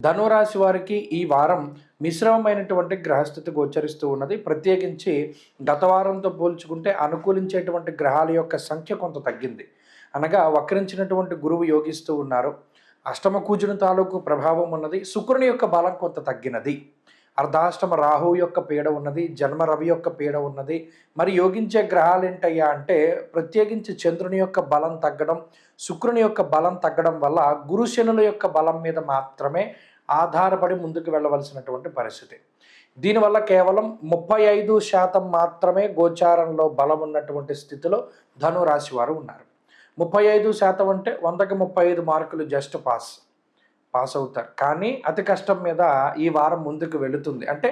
ధనురాశి వారికి ఈ వారం మిశ్రమమైనటువంటి గ్రహస్థితి గోచరిస్తూ ఉన్నది. ప్రత్యేకించి గత వారంతో పోల్చుకుంటే అనుకూలించేటువంటి గ్రహాల యొక్క సంఖ్య కొంత తగ్గింది. అనగా వక్రించినటువంటి గురువు యోగిస్తూ ఉన్నారు. అష్టమ కూజుని తాలూకు ప్రభావం ఉన్నది. శుక్రుని యొక్క బలం కొంత తగ్గినది. అర్ధాష్టమ రాహువు యొక్క పీడ ఉన్నది. జన్మ రవి యొక్క పీడ ఉన్నది. మరి యోగించే గ్రహాలు ఏంటయ్యా అంటే ప్రత్యేకించి చంద్రుని యొక్క బలం తగ్గడం శుక్రుని యొక్క బలం తగ్గడం వల్ల గురుశనుల యొక్క బలం మీద మాత్రమే ఆధారపడి ముందుకు వెళ్ళవలసినటువంటి పరిస్థితి. దీనివల్ల కేవలం ముప్పై ఐదు శాతం మాత్రమే గోచారంలో బలం ఉన్నటువంటి స్థితిలో ధనురాశి వారు ఉన్నారు. ముప్పై ఐదు శాతం అంటే వందకి ముప్పై ఐదు మార్కులు జస్ట్ పాస్ పాస్ అవుతారు. కానీ అతి కష్టం మీద ఈ వారం ముందుకు వెళుతుంది. అంటే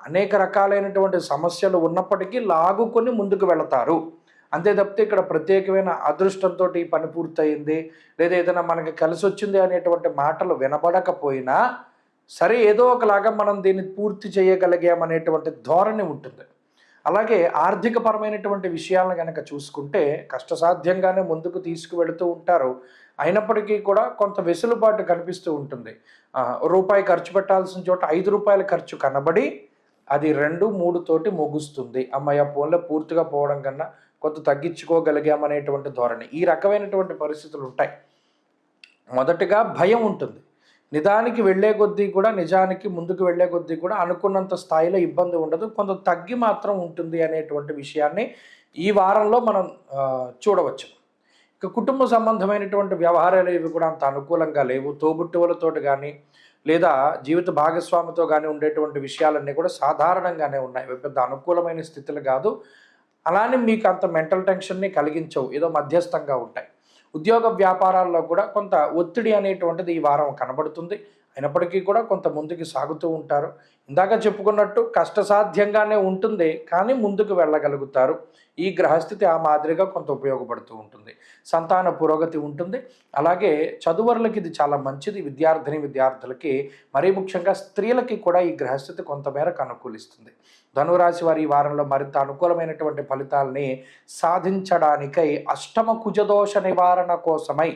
అనేక రకాలైనటువంటి సమస్యలు ఉన్నప్పటికీ లాగుకొని ముందుకు వెళతారు. అంతే తప్పితే ఇక్కడ ప్రత్యేకమైన అదృష్టంతో ఈ పని పూర్తయింది. లేదా ఏదైనా మనకి కలిసి వచ్చింది అనేటువంటి మాటలు వినబడకపోయినా సరే ఏదో ఒకలాగా మనం దీన్ని పూర్తి చేయగలిగామనేటువంటి ధోరణి ఉంటుంది. అలాగే ఆర్థికపరమైనటువంటి విషయాలను కనుక చూసుకుంటే కష్టసాధ్యంగానే ముందుకు తీసుకువెళుతూ ఉంటారు. అయినప్పటికీ కూడా కొంత వెసులుబాటు కనిపిస్తూ ఉంటుంది. రూపాయి ఖర్చు పెట్టాల్సిన చోట ఐదు రూపాయల ఖర్చు కనబడి అది రెండు మూడు తోటి ముగుస్తుంది. అమ్మాయి ఆ ఫోన్లో పూర్తిగా పోవడం కన్నా కొంత తగ్గించుకోగలిగామనేటువంటి ధోరణి. ఈ రకమైనటువంటి పరిస్థితులు ఉంటాయి మొదటగా భయం ఉంటుంది. నిదానికి వెళ్ళే కొద్దీ కూడా నిజానికి ముందుకు వెళ్ళే కొద్దీ కూడా అనుకున్నంత స్థాయిలో ఇబ్బంది ఉండదు. కొంత తగ్గి మాత్రం ఉంటుంది అనేటువంటి విషయాన్ని ఈ వారంలో మనం చూడవచ్చు. ఇక కుటుంబ సంబంధమైనటువంటి వ్యవహారాలు ఇవి కూడా అంత అనుకూలంగా లేవు. తోబుట్టువులతోటి కానీ లేదా జీవిత భాగస్వామితో కానీ ఉండేటువంటి విషయాలన్నీ కూడా సాధారణంగానే ఉన్నాయి. పెద్ద అనుకూలమైన స్థితులు కాదు. అలానే మీకు అంత మెంటల్ టెన్షన్ని కలిగించవు. ఏదో మధ్యస్థంగా ఉంటాయి. ఉద్యోగ వ్యాపారాల్లో కూడా కొంత ఒత్తిడి అనేటువంటిది ఈ వారం కనబడుతుంది. అయినప్పటికీ కూడా కొంత ముందుకు సాగుతూ ఉంటారు. ఇందాక చెప్పుకున్నట్టు కష్టసాధ్యంగానే ఉంటుంది కానీ ముందుకు వెళ్ళగలుగుతారు. ఈ గ్రహస్థితి ఆ మాదిరిగా కొంత ఉపయోగపడుతూ ఉంటుంది. సంతాన పురోగతి ఉంటుంది. అలాగే చదువరులకి ఇది చాలా మంచిది. విద్యార్థిని విద్యార్థులకి మరీ ముఖ్యంగా స్త్రీలకి కూడా ఈ గ్రహస్థితి కొంతమేరకు అనుకూలిస్తుంది. ధనురాశి వారి ఈ వారంలో మరింత అనుకూలమైనటువంటి ఫలితాలని సాధించడానికై అష్టమ కుజదోష నివారణ కోసమై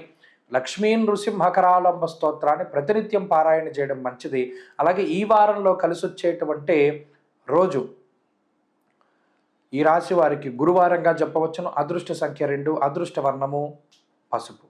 లక్ష్మీ నృసింహకరాలంబ స్తోత్రాన్ని ప్రతినిత్యం పారాయణ చేయడం మంచిది. అలాగే ఈ వారంలో కలిసి వచ్చేటువంటి రోజు ఈ రాశి వారికి గురువారంగా చెప్పవచ్చును అదృష్ట సంఖ్య రెండు అదృష్ట వర్ణము పసుపు.